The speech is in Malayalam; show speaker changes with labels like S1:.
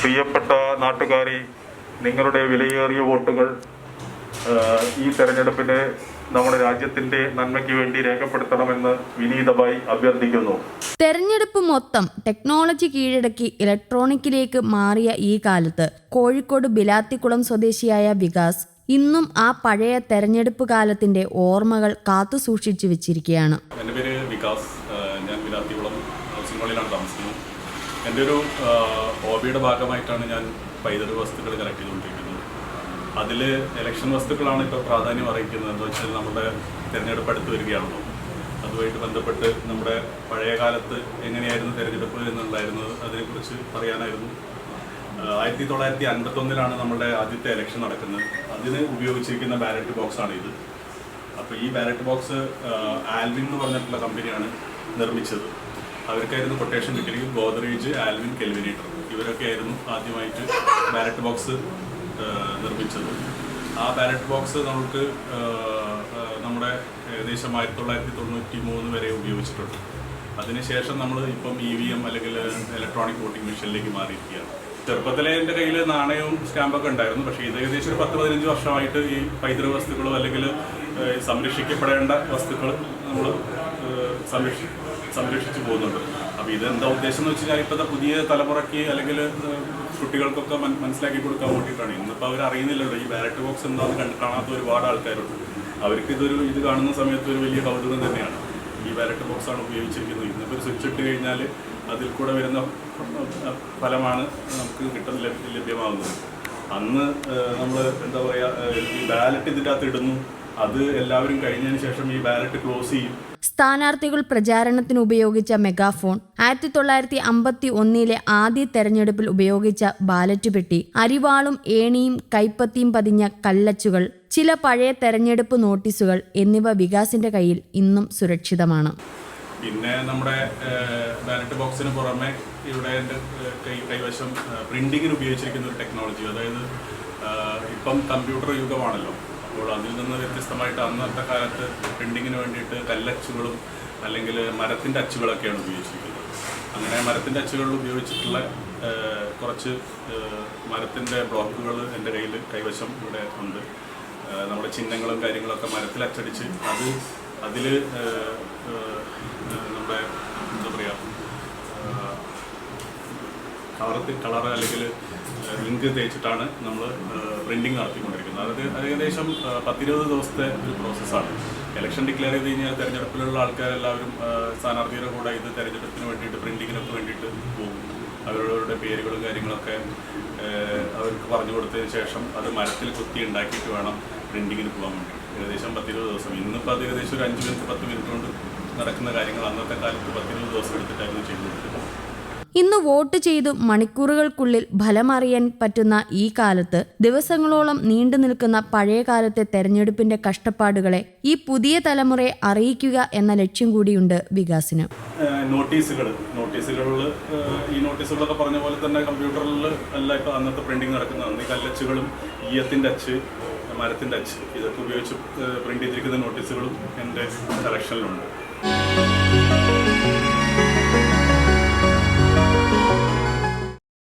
S1: പ്രിയപ്പെട്ട നാട്ടുകാരെ നിങ്ങളുടെ വിലയേറിയ വോട്ടുകൾ ഈ തെരഞ്ഞെടുപ്പിന് നമ്മുടെ രാജ്യത്തിന്റെ നന്മയ്ക്ക് വേണ്ടി രേഖപ്പെടുത്തണമെന്ന് വിനീതമായി അഭ്യർത്ഥിക്കുന്നു.
S2: തെരഞ്ഞെടുപ്പ് മൊത്തം ടെക്നോളജി കീഴടക്കി ഇലക്ട്രോണിക്കിലേക്ക് മാറിയ ഈ കാലത്ത് കോഴിക്കോട് ബിലാത്തിക്കുളം സ്വദേശിയായ വികാസ് ഇന്നും ആ പഴയ തെരഞ്ഞെടുപ്പ് കാലത്തിന്റെ ഓർമ്മകൾ കാത്തു സൂക്ഷിച്ചു വെച്ചിരിക്കുകയാണ്.
S3: എന്റെ പേര് വികാസ്. എന്റെ ഒരു ഹോബിയുടെ ഭാഗമായിട്ടാണ് ഞാൻ പൈതൃക വസ്തുക്കൾ കളക്ട് ചെയ്തുകൊണ്ടിരിക്കുന്നത്. അതിൽ ഇലക്ഷൻ വസ്തുക്കളാണ് ഇപ്പോൾ പ്രാധാന്യം അറിയിക്കുന്നത് എന്ന് വെച്ചാൽ നമ്മുടെ തിരഞ്ഞെടുപ്പ് അടുത്ത് വരികയാണല്ലോ. അതുമായിട്ട് ബന്ധപ്പെട്ട് നമ്മുടെ പഴയ കാലത്ത് എങ്ങനെയായിരുന്നു തിരഞ്ഞെടുപ്പ് എന്നുണ്ടായിരുന്നത് അതിനെക്കുറിച്ച് പറയാനായിരുന്നു. ആയിരത്തി തൊള്ളായിരത്തി അൻപത്തൊന്നിലാണ് നമ്മുടെ ആദ്യത്തെ ഇലക്ഷൻ നടക്കുന്നത്. അതിന് ഉപയോഗിച്ചിരിക്കുന്ന ബാലറ്റ് ബോക്സാണ് ഇത്. അപ്പോൾ ഈ ബാലറ്റ് ബോക്സ് ആൽവിൻ എന്ന് പറഞ്ഞിട്ടുള്ള കമ്പനിയാണ് നിർമ്മിച്ചത്. അവർക്കായിരുന്നു കൊട്ടേഷൻ കിട്ടിയെങ്കിൽ ഗോദ്രേജ് ആൽവിൻ കെൽവിനേറ്റർ ഇവരൊക്കെ ആയിരുന്നു ആദ്യമായിട്ട് ബാലറ്റ് ബോക്സ് നിർമ്മിച്ചത്. ആ ബാലറ്റ് ബോക്സ് നമുക്ക് നമ്മുടെ ഏകദേശം ആയിരത്തി തൊള്ളായിരത്തി തൊണ്ണൂറ്റി മൂന്ന് വരെ ഉപയോഗിച്ചിട്ടുണ്ട്. അതിനുശേഷം നമ്മൾ ഇപ്പം ഇ വി എം അല്ലെങ്കിൽ ഇലക്ട്രോണിക് വോട്ടിംഗ് മെഷീനിലേക്ക് മാറിയിരിക്കുകയാണ്. ചെറുപ്പത്തിലെ എന്റെ കയ്യിൽ നാണയവും സ്റ്റാമ്പൊക്കെ ഉണ്ടായിരുന്നു. പക്ഷേ ഇത് ഏകദേശം ഒരു പത്ത് പതിനഞ്ച് വർഷമായിട്ട് ഈ പൈതൃക വസ്തുക്കളോ അല്ലെങ്കിൽ സംരക്ഷിക്കപ്പെടേണ്ട വസ്തുക്കൾ നമ്മൾ സംരക്ഷി സംരക്ഷിച്ചു പോകുന്നുണ്ട്. അപ്പോൾ ഇത് എന്താ ഉദ്ദേശം എന്ന് വെച്ച് കഴിഞ്ഞാൽ ഇപ്പോഴത്തെ പുതിയ തലമുറയ്ക്ക് അല്ലെങ്കിൽ കുട്ടികൾക്കൊക്കെ മനസ്സിലാക്കി കൊടുക്കാൻ വേണ്ടിയിട്ടാണ്. ഇന്നിപ്പോൾ അവർ അറിയുന്നില്ലല്ലോ ഈ ബാലറ്റ് ബോക്സ് എന്താണെന്ന് കണ്ട് കാണാത്ത ഒരുപാട് ആൾക്കാരുണ്ട്. അവർക്ക് ഇതൊരു ഇത് കാണുന്ന സമയത്ത് ഒരു വലിയ കൗതുകം തന്നെയാണ്. ഈ ബാലറ്റ് ബോക്സ് ആണ് ഉപയോഗിച്ചിരിക്കുന്നത്. ഇന്നിപ്പോൾ ഒരു സ്വിച്ച് ഇട്ട് കഴിഞ്ഞാൽ അതിൽ കൂടെ വരുന്ന ഫലമാണ് നമുക്ക് കിട്ടുന്ന ലഭ്യ- ലഭ്യമാകുന്നത്. അന്ന് നമ്മൾ എന്താ പറയുക ഈ ബാലറ്റ് ഇതിന്റെ അകത്ത് ഇടുന്നു. അത് എല്ലാവരും കഴിഞ്ഞതിന് ശേഷം ഈ ബാലറ്റ് ക്ലോസ് ചെയ്യും.
S2: സ്ഥാനാർത്ഥികൾ പ്രചാരണത്തിന് ഉപയോഗിച്ച മെഗാഫോൺ ആയിരത്തി തൊള്ളായിരത്തി അമ്പത്തി ഒന്നിലെ ആദ്യ തെരഞ്ഞെടുപ്പിൽ ഉപയോഗിച്ച ബാലറ്റ് പെട്ടി അരിവാളും ഏണിയും കൈപ്പത്തിയും പതിഞ്ഞ കല്ലച്ചുകൾ ചില പഴയ തെരഞ്ഞെടുപ്പ് നോട്ടീസുകൾ എന്നിവ വികാസിന്റെ കയ്യിൽ ഇന്നും സുരക്ഷിതമാണ്.
S3: പിന്നെ നമ്മുടെ ബാലറ്റ് ബോക്സിന് പുറമെ ഇവിടെ എന്റെ കൈ കൈവശം പ്രിന്റിങ്ങിന് ഉപയോഗിച്ചിരിക്കുന്ന ഒരു ടെക്നോളജി അതായത് ഇപ്പം കമ്പ്യൂട്ടർ യുഗമാണല്ലോ. അപ്പോൾ അതിൽ നിന്ന് വ്യത്യസ്തമായിട്ട് അന്നത്തെ കാലത്ത് പ്രിന്റിങ്ങിന് വേണ്ടിയിട്ട് കല്ലച്ചുകളും അല്ലെങ്കിൽ മരത്തിന്റെ അച്ചുകളൊക്കെയാണ് ഉപയോഗിച്ചിരിക്കുന്നത്. അങ്ങനെ മരത്തിന്റെ അച്ചുകളിൽ ഉപയോഗിച്ചിട്ടുള്ള കുറച്ച് മരത്തിന്റെ ബ്ലോക്കുകൾ എന്റെ കയ്യിൽ കൈവശം ഇവിടെ ഉണ്ട്. നമ്മുടെ ചിഹ്നങ്ങളും കാര്യങ്ങളൊക്കെ മരത്തിൽ അച്ചടിച്ച് അത് അതിൽ നമ്മുടെ എന്താ പറയുക കളറത്തിൽ കളർ അല്ലെങ്കിൽ ലിങ്ക് തേച്ചിട്ടാണ് നമ്മൾ പ്രിന്റിങ് നടത്തിക്കൊണ്ടിരിക്കുന്നത്. അതായത് അത് ഏകദേശം പത്തിരുപത് ദിവസത്തെ ഒരു പ്രോസസ്സാണ്. ഇലക്ഷൻ ഡിക്ലെയർ ചെയ്ത് കഴിഞ്ഞാൽ തെരഞ്ഞെടുപ്പിലുള്ള ആൾക്കാരെല്ലാവരും സ്ഥാനാർത്ഥിയുടെ കൂടെ ഇത് തെരഞ്ഞെടുപ്പിന് വേണ്ടിയിട്ട് പ്രിന്റിങ്ങിനൊക്കെ വേണ്ടിയിട്ട് പോകും. അവരവരുടെ പേരുകളും കാര്യങ്ങളൊക്കെ അവർക്ക് പറഞ്ഞു കൊടുത്തതിന് ശേഷം അത് മരത്തിൽ കുത്തി ഉണ്ടാക്കിയിട്ട് വേണം പ്രിന്റിങ്ങിന് പോകാൻ വേണ്ടി. ഏകദേശം പത്തിരുപത് ദിവസം. ഇന്നിപ്പോൾ അത് ഏകദേശം ഒരു അഞ്ച് മിനിറ്റ് പത്ത് മിനിറ്റ് കൊണ്ട് നടക്കുന്ന കാര്യങ്ങൾ അന്നത്തെ കാലത്ത് പത്തിരുപത് ദിവസം എടുത്തിട്ടായിരുന്നു ചെയ്തുകൊണ്ടിരുന്നത്
S2: ഇന്ന് വോട്ട് ചെയ്തു മണിക്കൂറുകൾക്കുള്ളിൽ ഫലമറിയാൻ പറ്റുന്ന ഈ കാലത്ത് ദിവസങ്ങളോളം നീണ്ടു നിൽക്കുന്ന പഴയകാലത്തെ തെരഞ്ഞെടുപ്പിന്റെ കഷ്ടപ്പാടുകളെ ഈ പുതിയ തലമുറയെ അറിയിക്കുക എന്ന ലക്ഷ്യം കൂടിയുണ്ട് വികാസിന്.
S3: നോട്ടീസുകൾ നോട്ടീസുകൾ ഈ നോട്ടീസുകളൊക്കെ പറഞ്ഞ പോലെ തന്നെ കമ്പ്യൂട്ടറിൽ അല്ല ഇപ്പോൾ അന്നത്തെ പ്രിന്റിംഗ് നടക്കുന്നത് കല്ലച്ചുകളും ഈയത്തിന്റെ അച്ച് മരത്തിന്റെ അച്ച് ഇതൊക്കെ ഉപയോഗിച്ച് പ്രിന്റ് ചെയ്തിരിക്കുന്ന നോട്ടീസുകളും എന്റെ കളക്ഷനിലുണ്ട്